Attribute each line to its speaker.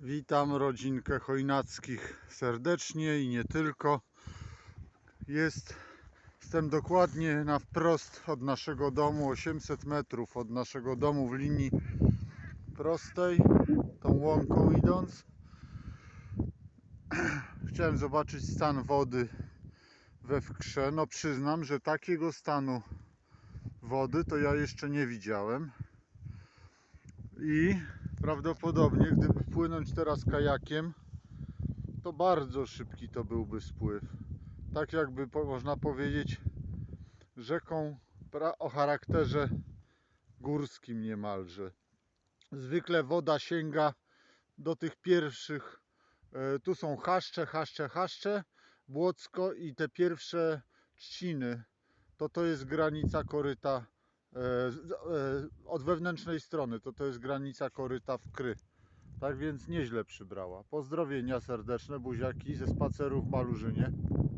Speaker 1: Witam rodzinkę Chojnackich serdecznie i nie tylko. Jest, jestem dokładnie na wprost od naszego domu, 800 metrów od naszego domu w linii prostej, tą łąką idąc. Chciałem zobaczyć stan wody we Wkrze. No przyznam, że takiego stanu wody to ja jeszcze nie widziałem. I prawdopodobnie, gdyby płynąć teraz kajakiem, to bardzo szybki to byłby spływ. Tak jakby można powiedzieć rzeką o charakterze górskim niemalże. Zwykle woda sięga do tych pierwszych, e, tu są chaszcze, chaszcze, chaszcze, Błocko i te pierwsze trzciny, to to jest granica koryta e, e, od wewnętrznej strony, to to jest granica koryta w Kry. Tak więc nieźle przybrała. Pozdrowienia serdeczne, buziaki ze spaceru w Malurzynie.